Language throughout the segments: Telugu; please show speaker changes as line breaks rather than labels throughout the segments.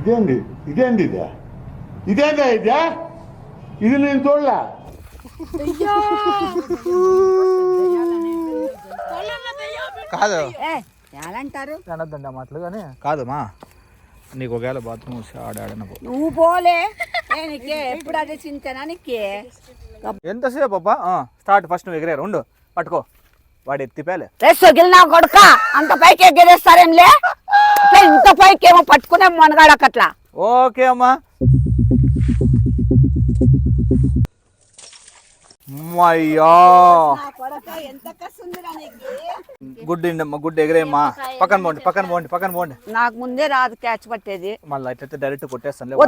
ఇదేంది? ఇదేంది ఇదే? ఇదేందా ఇదే? ఇది నేను చూడలే.
కాదు.
ఎలాంటారు
అనొద్దండి ఆ మాటలు కానీ. కాదమ్మా నీకు ఒకవేళ బాత్రూమ్ వస్తే ఆడ ఆడన పో.
నువ్వు పోలే. నీకే ఎప్పుడు అదే చింతనా నీకే?
ఎంతసేపు అబ్బా? స్టార్ట్. ఫస్ట్ నువ్వు ఎగిరారు ఉండు. పట్టుకో. వాడు ఎత్తిపేలే.
రేసు నా కొడుక. అంత పైకి ఎగరేస్తారేంలే? ఇంత పైకి ఏమో పట్టుకునే మనగాడకట్లా
ఓకే అమ్మా. గుడ్ అమ్మా గుడ్ ఎగిరేమ్మా పక్కన పోండి పక్కన పోండి పక్కన పోండి.
నాకు ముందే రాదు క్యాచ్ పట్టేది.
మళ్ళీ అట్లయితే డైరెక్ట్ కొట్టేస్తాను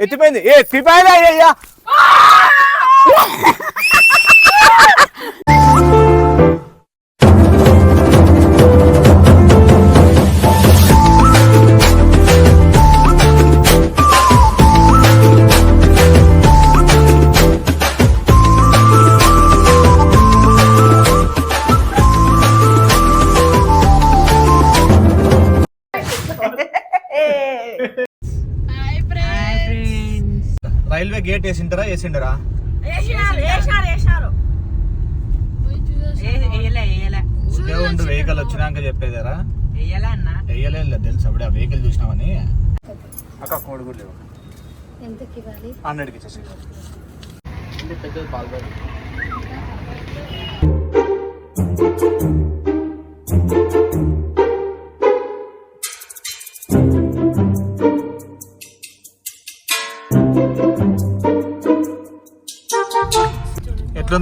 ఎత్తిపోయింది. ఏ ఎత్తిపోయిందా అయ్యా వేసిండరా ఊరికే ఉండు వెహికల్ వచ్చినాక చెప్పేదారా. వెయ్యలేదు తెలుసు అప్పుడే ఆ వెహికల్ చూసినామని అక్క కోడి కూడా లేవు
ఎంతకి ఇవ్వాలి?
హండ్రెడ్కి ఇచ్చేసి. పెద్దది పాలు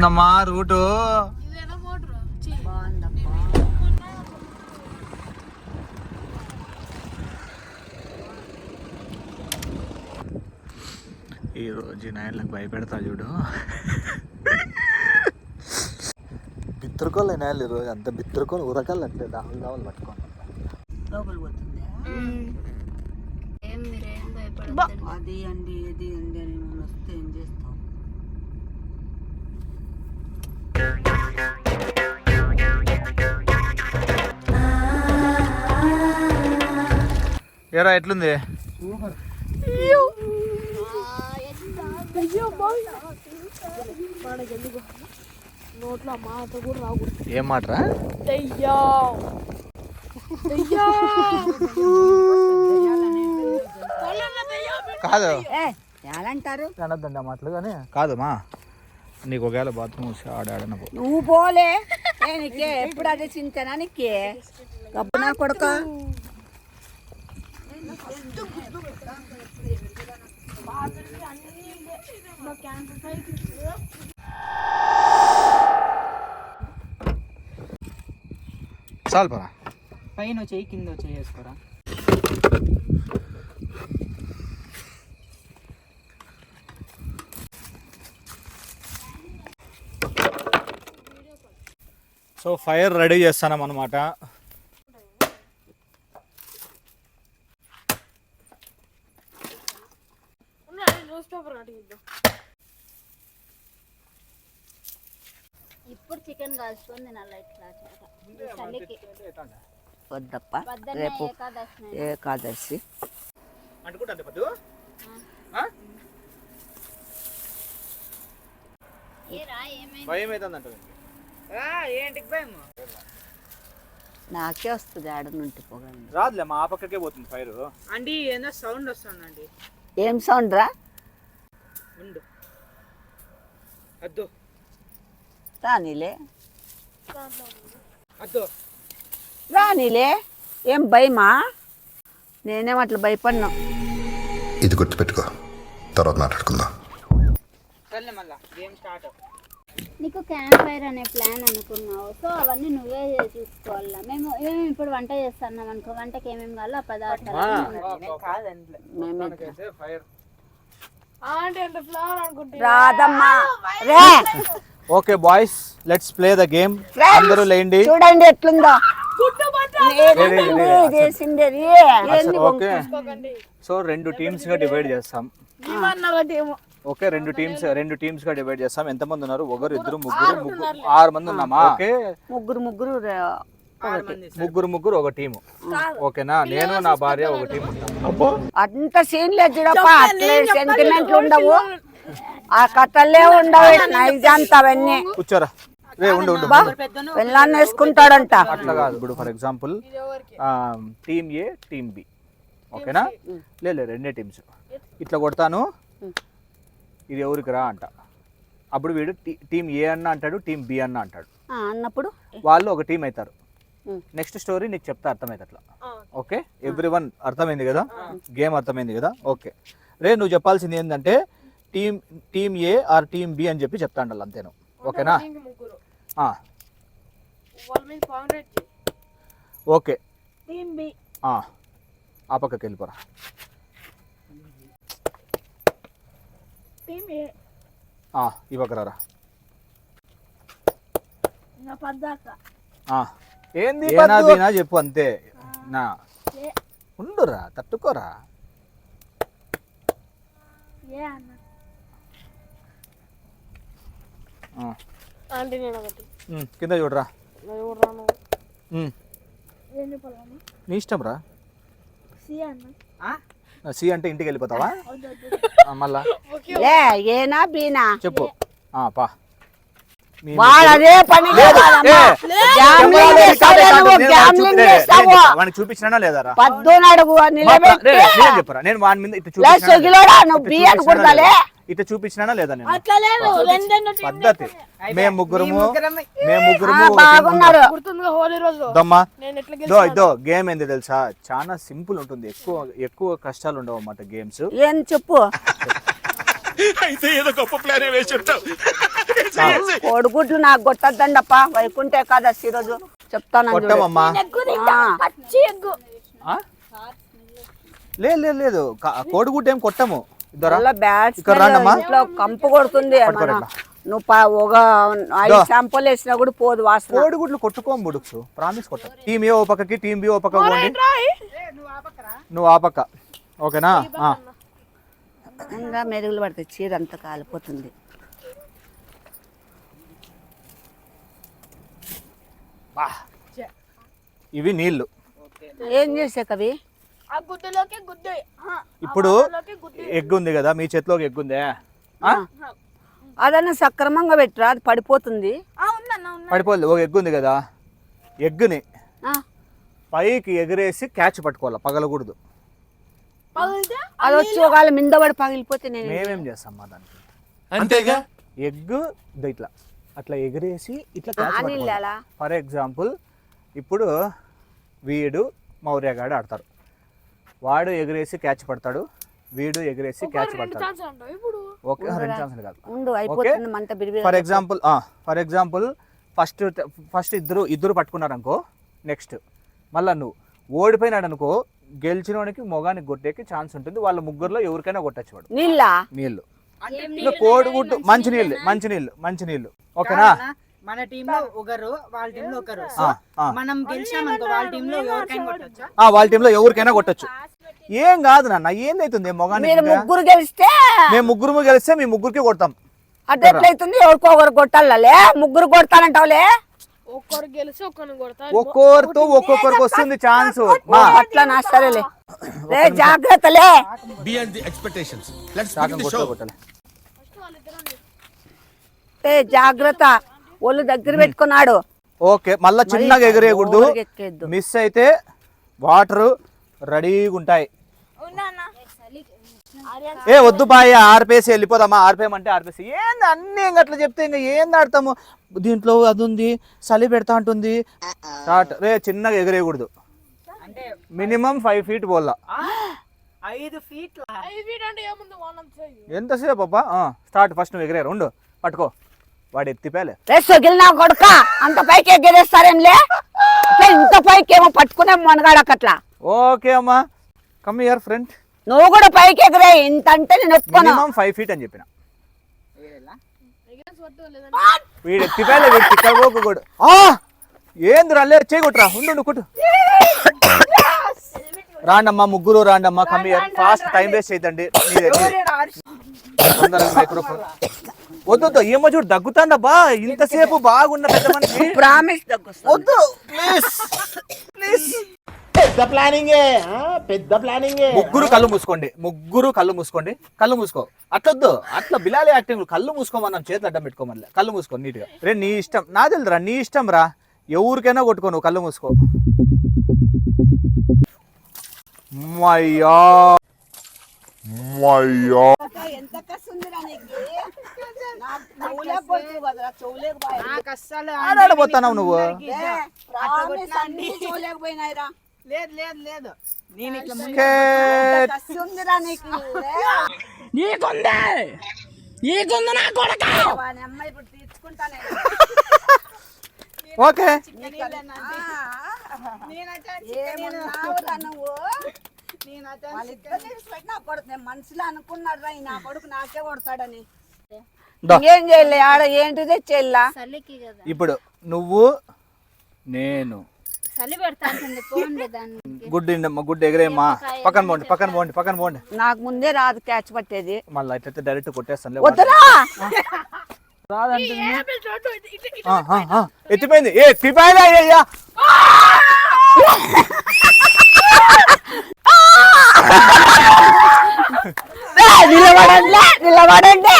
ఎట్లుందమ్మా రూటు. ఈ రోజు నాయనలకు భయపెడతా చూడు. బిత్తరకోళ్ళు నాయలు ఈరోజు అంత బిత్తరకోళ్ళు ఉరకాలు అంటే దావులు దావులు పట్టుకోండి
అది అండి ఇది అండి
ఏరా ఎట్లుంది?
నోట్లో మాట కూడా రాకూడదు.
ఏం మాటరా? కాదు.
ఏ ఎలాంటారు?
అనొద్దండి ఆ మాటలు కానీ కాదమ్మా నీకు ఒకవేళ బాత్రూమ్ వస్తే ఆడ ఆడన పో.
నువ్వు పోలే. ఎప్పుడు అదే చింతనా నీకే? గబ్బు నా కొడుక.
చాలు పరా
పైన చెయ్యి కింద చెయ్యి వేసుకోరా?
సో ఫైర్ రెడీ చేస్తానం అనమాట
ఇప్పుడు చికెన్ కాల్చుకొని తినాలి ఇట్లా చలికి
వద్దప్ప
పొద్దున్న
రేపు
ఏకాదశి.
ఏకాదశి
అంటుకుంటుంది పద్దు?
ఏరా ఏమైంది?
భయం అవుతుంది
ఏంటికి భయం
నాకే వస్తుంది ఆడ నుండి పోగండి
రాదులే మా ఆ పక్కకే పోతుంది ఫైర్.
అండి ఏదో సౌండ్ వస్తుందండి.
ఏం సౌండ్ రా?
ఉండు అద్దు
రానిలే
అద్దు
రానిలే ఏం భయమా నేనేం అట్లా భయపడినా
ఇది గుర్తుపెట్టుకో తర్వాత మాట్లాడుకుందాం
సర్లే మళ్ళా గేమ్ స్టార్ట్
నీకు క్యాంప్ ఫైర్ అనే ప్లాన్ అనుకున్నావు. సో అవన్నీ నువ్వే చూసుకోవాలా? మేము మేము ఇప్పుడు వంట చేస్తున్నాం అనుకో వంటకి ఏమేమి కావాలో ఆ పదార్థాలు
కాదండి
రాదమ్మా. రే.
Okay boys let's play the game. అందరూ లేండి
చూడండి ఎట్లుందో.
ఓకే. సో రెండు టీమ్స్గా డివైడ్ చేస్తాం. ఓకే రెండు టీమ్స్ రెండు టీమ్స్గా డివైడ్ చేస్తాం. ఎంత మంది ఉన్నారు? ఒకరు ఇద్దరు ముగ్గురు ముగ్గురు. ఆరు మంది ఉన్నామా? ఓకే.
ముగ్గురు ముగ్గురు
ముగ్గురు ముగ్గురు ఒక టీము. ఓకేనా? నేను నా భార్య ఒక టీం
అంత సీన్ లేదు అట్లే సెంటిమెంట్లు ఉండవు. ఆ కథలే ఉండవు నైజాంత అవన్నీ.
కూర్చోరా. రే ఉండు ఉండు
బా పెళ్ళాన్ని వేసుకుంటాడంట.
అట్లా కాదు ఇప్పుడు for example team A team B. ఓకేనా? లేదు రెండే టీమ్స్. ఇట్లా కొడతాను. ఇది ఎవరికి రా అంట. అప్పుడు వీడు టీమ్ ఏ అన్న అంటాడు టీమ్ బి అన్న అంటాడు.
ఆ, అన్నప్పుడు?
వాళ్ళు ఒక టీం అవుతారు. నెక్స్ట్ స్టోరీ నీకు చెప్తా అర్థమైంది అట్లా. ఓకే ఎవ్రీ వన్ అర్థమైంది కదా? గేమ్ అర్థమైంది కదా? ఓకే రే నువ్వు చెప్పాల్సింది ఏంటంటే team team A or team B అని చెప్పి చెప్తా ఉండాలి అంతేను ఓకేనా. ఓకే ఆ. పక్కకి వెళ్ళిపోరా. ఆ, ఈ పక్క రారా. ఆ.
ఏంది
ఏనా
పద్దు?
బీనా చెప్పు అంతే. నా. ఉండురా తట్టుకోరా. కింద చూడరా. నీ ఇష్టం రా సి అంటే ఇంటికి వెళ్ళిపోతావా? ఆ, మళ్ళా.
ఏనా బీనా?
చెప్పు. ఆ, పా.
వాడు అదే పని
చూపించినా లేదా
పద్దుని అడుగు
చెప్పరా నేను వాడి మీద చూపించినానా
సొగిలోడా
లేదా? నేను? పద్ధతి మేము ముగ్గురము మేము ముగ్గురము. దమ్మా దో ఇదో గేమ్ ఏంది తెలుసా? చాలా సింపుల్ ఉంటుంది. ఎక్కువ ఎక్కువ కష్టాలు ఉండవు అన్నమాట గేమ్స్.
ఏం చెప్పు? కోడిగుడ్లు నాకు కొట్టద్దండప్ప వైకుంఠే కాదా ఈరోజు చెప్తాను ఆ?
లేదు లేదు లేదు. క- కోడిగుడ్డు ఏం కొట్టము. ఇద్దరా?
మళ్ళా బ్యాట్స్
ఇక్కడ రాండమ్మా.
ఇంట్లో కంపు కొడుతుంది నువ్వు ప- ఒక ఐదు షాంపూలు వేసినా కూడా పోదు వాసన.
కోడిగుడ్లు కొట్టుకోం బుడుక్సు. ప్రామిస్ కొట్ట. టీమ్ ఏ ఓ పక్కకి టీమ్ బి ఓ పక్క పోండి. నువ్వు ఆ పక్క ఓకేనా? ఆ.
ఇంకా మెరుగులు పడతాయి చీర అంతా కాలిపోతుంది.
ఇవి నీళ్ళు
ఏం చేసే కవి?
ఇప్పుడు ఎగ్ ఉంది కదా మీ చేతిలో ఎగ్ ఉందే ఆ?
అదన్నా సక్రమంగా పెట్టరా అది పడిపోతుంది.
పడిపోలేదు ఒక ఎగ్ ఉంది కదా. ఎగ్ని
ఆ,
పైకి ఎగరేసి క్యాచ్ పట్టుకోవాలి పగలకూడదు.
అది వచ్చి ఒకవేళ మింద పడి పగిలిపోతే నేను
మేమేం చేస్తాం మా దానికి
అంతేగా?
ఎగ్ ఇట్లా. అట్లా ఎగరేసి ఇట్లా పట్టుకోవాలి? ఫర్ ఎగ్జాంపుల్ ఇప్పుడు వీడు మౌర్యగాడు ఆడతారు వాడు ఎగరేసి క్యాచ్ పడతాడు. వీడు ఎగరేసి క్యాచ్ పడతాడు. ఓకే రెండు ఛాన్సులు కాదు.
ఉండు అయిపోతుంది మంట బిరిబిరి
for example for example first first ఇద్దరు ఇద్దరు పట్టుకున్నారు అనుకో నెక్స్ట్. మళ్ళా నువ్వు. ఓడిపోయినాడు అనుకో గెలిచినోనికి మొగానికి కొట్టేకి ఛాన్స్ ఉంటుంది. వాళ్ళ ముగ్గురులో ఎవరికైనా కొట్టచ్చు వాడు
నీళ్ళ.
నీళ్ళు ఇంకా కోడిగుడ్డు మంచి నీళ్ళు మంచి నీళ్ళు మంచి నీళ్ళు. ఓకేనా?
మన టీమ్లో ఒకరు వాళ్ళ టీమ్లో ఒకరు. మనం గెలిచాం అనుకో వాళ్ళ టీమ్లో ఎవరికైనా కొట్టొచ్చా?
ఆ, వాళ్ళ టీంలో ఎవరికైనా కొట్టచ్చు. ఏం కాదు నాన్న ఏందైతుంది మొగానికి
మీరు? ముగ్గురు గెలిస్తే
మేము ముగ్గురు గెలిస్తే మీ ముగ్గురికి కొడతాం.
అటు ఎట్లయితుంది ఎవరికో ఒకరు కొట్టాలే ముగ్గురు కొడతానంటావులే?
ఒక్కరు గెలిచి ఒక్కరిని కొడతా.
ఒక్కొక్కరితో ఒక్కొక్కరికి వస్తుంది ఛాన్స్. మా
అట్లా నా సరేలే. రే జాగ్రత్తలే
బియాండ్ ది ఎక్స్పెక్టేషన్స్ లెట్స్
శాఖం కొట్టాలి కొట్టాలి.
ఏ జాగ్రత్త. ఒళ్ళు దగ్గర పెట్టుకున్నాడు.
ఓకే మళ్ళా చిన్నగా ఎగిరేయకూడదు. మిస్ అయితే వాటర్ రెడీగా ఉంటాయి. ఏ వద్దు బాయ్ ఆర్పేసి వెళ్ళిపోదామా? ఆర్పేయమంటే ఆర్పేసి ఏంది అన్ని ఇంకా అట్లా చెప్తే ఇంకా ఏంది ఆడతాము దీంట్లో అది ఉంది చలి పెడతా ఉంటుంది స్టార్ట్ రే చిన్నగా ఎగిరేయకూడదు.
అంటే
మినిమం ఫైవ్ ఫీట్ పోల్లా
ఐదు ఫీట్ల?
అంటే ఏముంది? వానంత
ఎంతసేపు అబ్బా? స్టార్ట్. ఫస్ట్ నువ్వు ఎగిరేరు ఉండు. పట్టుకో. వాడు ఎత్తిపేలే.
రే సొగిలి నా కొడుక? అంత పైకి ఎగ్గేస్తారేంలే ఇట్లా ఇంత పైకి ఏమో పట్టుకునే మొనగాడకట్లా.
ఓకే అమ్మా. కమ్ ఇయర్ ఫ్రెండ్
నువ్వు కూడా పైకి ఎగిరే ఇంత అంటే నేను ఒప్పుకోను
మినిమం ఫైవ్ ఫీట్ అని చెప్పిన. వీడు ఎత్తిపేలే వీడు తిక్కబోకు కూడా. ఆ! ఏంది రా లే చేయగొట్టురా ఉండు ఉండు, కొట్టు. రాండమ్మా ముగ్గురు రాండమ్మా come here fast time waste చేయదండి మైక్రోఫోన్ వద్దు వద్దు ఏమో చూడు దగ్గుతాండబ్బా ఇంతసేపు బాగున్న పెద్ద మనిషి.
ప్రామిస్ దగ్గొస్తా
వద్దు ప్లీజ్ ప్లీజ్
పెద్ద ప్లానింగే పెద్ద ప్లానింగే.
ముగ్గురు కళ్ళు మూసుకోండి ముగ్గురు కళ్ళు మూసుకోండి కళ్ళు మూసుకో. అట్లొద్దు అట్లా బిలాలి యాక్టింగ్ కళ్ళు మూసుకోమన్నాం చేతులు అడ్డం పెట్టుకోమని కళ్ళు మూసుకో నీట్గా. రే నీ ఇష్టం నా తెలుదురా నీ ఇష్టం రా. ఎవరికైనా కొట్టుకో నువ్వు కళ్ళు మూసుకో.
అస్సలు
ఆడాడబోతున్నావు నువ్వు?
లేదు లేదు లేదు. నేను ఇట్లా ముందు
కేట్.
కస్తుందిరా నీకు. వాని అమ్మాయి ఇప్పుడు తీర్చుకుంటానే.
ఓకే.
నా కొడుకు. మనసులో అనుకున్నాడు రా నా కొడుకు నాకే కొడతాడని. ఏం చేయలే ఆడ ఏంటి
కదా.
ఇప్పుడు నువ్వు నేను
చలి పెడతాంటుంది పోండి దానికి
గుడ్డి గుడ్డు ఎగిరేమ్మా పక్కన పోండి పక్కన పోండి పక్కన పోండి.
నాకు ముందే రాదు క్యాచ్ పట్టేది.
మళ్ళీ ఇట్లయితే డైరెక్ట్ కొట్టేస్తాను
వద్దురా!
ఎత్తిపోయింది. ఏ ఎత్తిపోయిందా అయ్యా
నిలబడండి నిలబడండి.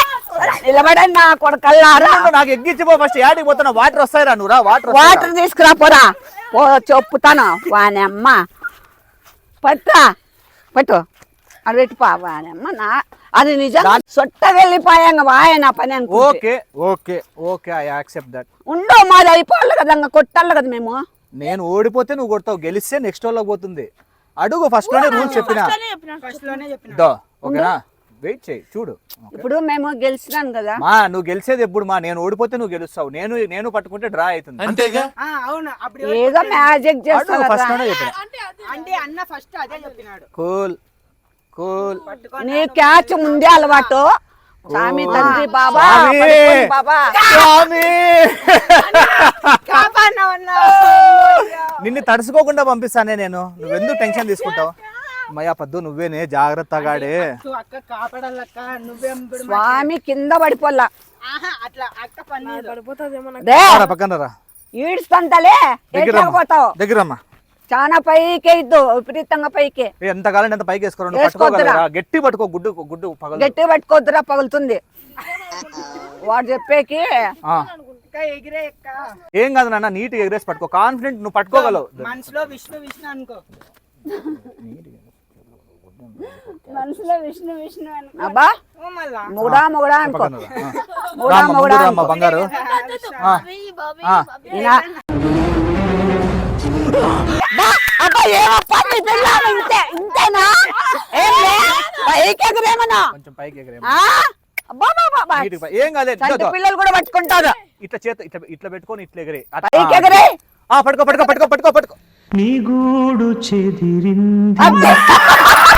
నిలబడండి నా కొడుకల్లారా
నాకు ఎగ్గిచ్చిపో ఫస్ట్ యాడికి పోతున్నా. వాటర్ వస్తాయిరా నువ్వు రా వాటర్
వాటర్ తీసుకురా పోరా. పో చెప్పుతాను వాని అమ్మ పట్టా పట్టు అది పెట్టుపా వాని అమ్మ నా అది నిజం. సొట్ట వెళ్ళిపోయాంగ వాయ నా పని అనుకుంటే.
Okay okay okay I accept that.
ఉండో మాది అయిపోవాలి కదా ఇంకా కొట్టాలి కదా మేము.
నేను ఓడిపోతే నువ్వు కొడతావు గెలిస్తే నెక్స్ట్ వాళ్ళకి పోతుంది. అడుగు ఫస్ట్లోనే రూల్స్ చెప్పినా?
ఫస్ట్లోనే చెప్పిన?
దో ఓకేనా? వెయిట్ చేయి చూడు.
ఇప్పుడు మేము గెలిచినాం కదా.
మా నువ్వు గెలిచేది ఎప్పుడు మా నేను ఓడిపోతే నువ్వు గెలుస్తావు. నేను నేను పట్టుకుంటే డ్రా అవుతుంది.
అంతేగా?
ఆ, అవును. అప్పుడు
ఏదో మ్యాజిక్ చేస్తాను
ఫస్ట్లోనే చెప్పిన.
అంటే అన్న ఫస్ట్ అదే చెప్పినాడు.
Cool cool.
నీ క్యాచ్ ముందే అలవాటు. స్వామి తండ్రి బాబా
స్వామి!
పడుకోండి బాబా.
స్వామి! నిన్ను తడుసుకోకుండా పంపిస్తానే నేను. నువ్వెందుకు టెన్షన్ తీసుకుంటావు? మయ్యా పద్దు నువ్వేనే జాగ్రత్తగాడే
నువ్వు అక్క కాపాడాలక్క నువ్వేం
స్వామి కింద పడిపోల్లా.
ఆహా అట్లా అక్క పని
పడిపోతుంది
రే
రారా పక్కన రా.
ఈడ్స్తంతలే
దగ్గర రమ్మా.
పోతావు?
దగ్గర రమ్మా
చాలా పైకి ఇద్దు విపరీతంగా పైకి.
ఎంత కాలం ఎంత పైకి వేసుకోరా గట్టి పట్టుకో గుడ్డు గుడ్డు పగల
గట్టి పట్టుకోద్దురా పగులుతుంది. వాడు చెప్పేకి
ఏం కాదు నాన్న నీట్ ఎగరేసి పట్టుకో. కాన్ఫిడెంట్ నువ్వు పట్టుకోగలవు.
మనసులో విష్ణు విష్ణు అనుకో.
మనసులో విష్ణు విష్ణు
అబ్బా! మొగుడా మొగుడా అనుకో. మొగుడా మొగుడా
బంగారు. ఆ. ఆ.
ఈయన- బా, అబ్బా ఏమప్పా నీ పిల్లలు ఇంతే ఇంతేనా? ఏం లే పైకి ఎగరేమన్నా.
కొంచెం పైకి కాలేదు
పిల్లలు కూడా పట్టుకుంటారు.
ఇట్లా చేత ఇట్లా ఇట్లా పెట్టుకొని ఇట్లా ఎగరే.
పైకి ఎగరే.
ఆ పట్టుకో పట్టుకో పట్టుకో పట్టుకో పట్టుకో.
అంతే.
పగిలిపోయిందమ్మా ఆ.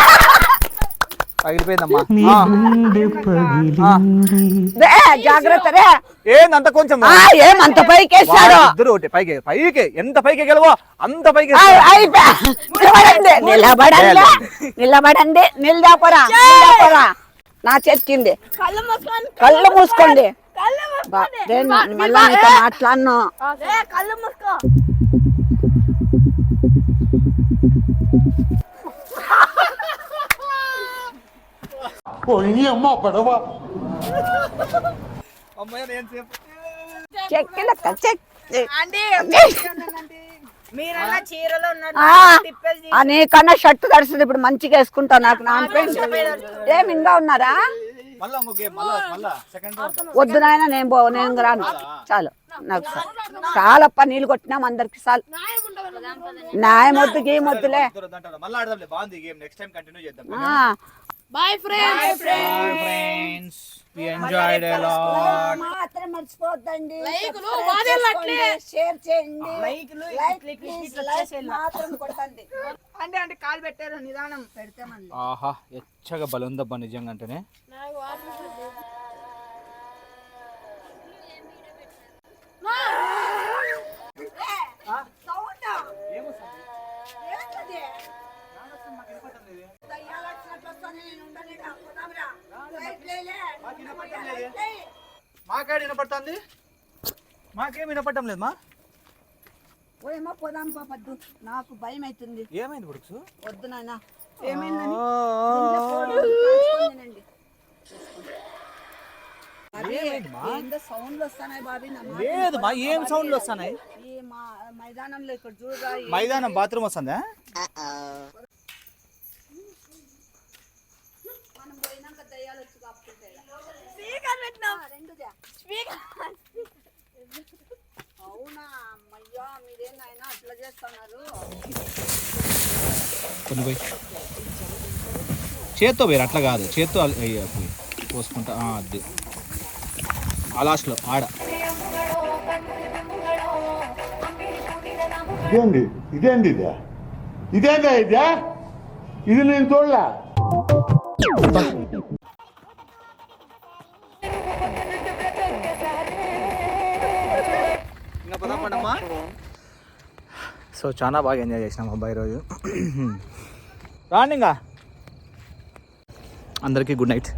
రే, జాగ్రత్త రే.
ఏంది అంత కొంచెం
ఆ, ఏమంత పైకి వేస్తాడు
ఇద్దరు ఒకటి పైకి పైకి ఎంత పైకి ఎగలవో అంత పైకి.
నిలబడండి నిలబడండి నిలబడండి నిలదాపరా నిలదాపరా. నా చెక్కింది
కళ్ళు
మూసుకోండి మళ్ళా నీతో మాట్లాడను.
ఏ కళ్ళు మూసుకో
పోయి అమ్మ పడవ
అమ్మయ్య, నేను సేపు.
చెక్కిలక్క చెక్
ఆంటీ మీరన్నా చీరలో ఉన్నారు
నీకన్నా షర్ట్ తడుస్తుంది ఇప్పుడు మంచిగా వేసుకుంటావు నాకు నాన్ పెయింట్ ఏమి ఇంకా ఉన్నారా వద్దు నాయన నేను పో నేను రాను. చాలు నాకు చాలు. చాలప్ప నీళ్ళు కొట్టినాం అందరికి చాలు. న్యాయం వద్దు గేమ్ వద్దులే.
చేద్దాం
ఆ,
bye friends
friends we enjoyed a lot
మాత్రం మర్చిపోవద్దండి
లైకులు, వాదేళ్ళు అట్లే.
షేర్ చేయండి.
లైక్లు
లైక్
ఇట్లా ఇట్లా
ప్లీజ్
ఇట్లా
లైక్
చేసేయాలి.
మాత్రం కొట్టండి.
అంటే అంటే కాలు పెట్టారు నిదానం
పెడితే మళ్ళీ
ఆహా ఎచ్చగా బలుందబ్బా నిజంగా అంటేనే
నాకు వాటర్
మాకాడ వినపడుతుంది? మాకేం వినపడటం లేదు మా
ఓయమ్మా పోదాం పాపద్దు నాకు భయం అవుతుంది
ఏమైంది బుడుక్సు
వద్దు నాయన.
ఏమైందని?
మాట
లేదు మా ఏం సౌండ్లు
మా మైదానంలో ఇక్కడ చూడరా
మైదానం బాత్రూమ్ వస్తుందా?
మనం పోయినాక దయ్యాలు
స్పీకర్ పెట్టినాం.
రెండుదే
స్పీకర్.
అవునా అమ్మయ్యా అట్లా చేస్తున్నారు?
కొన్ని పోయి. చేత్తో వేరు అట్లా కాదు. చేత్తో పోయి. పోసుకుంటా. ఆ, అది. ఆ లాస్ట్లో ఆడ.
ఇదేంది? ఇదేంది ఇదే? ఇదేందా ఇదే? ఇది నేను చూడలే.
సో చాలా బాగా ఎంజాయ్ చేసినాం అబ్బాయి రోజు రాండి ఇంకా అందరికీ గుడ్ నైట్.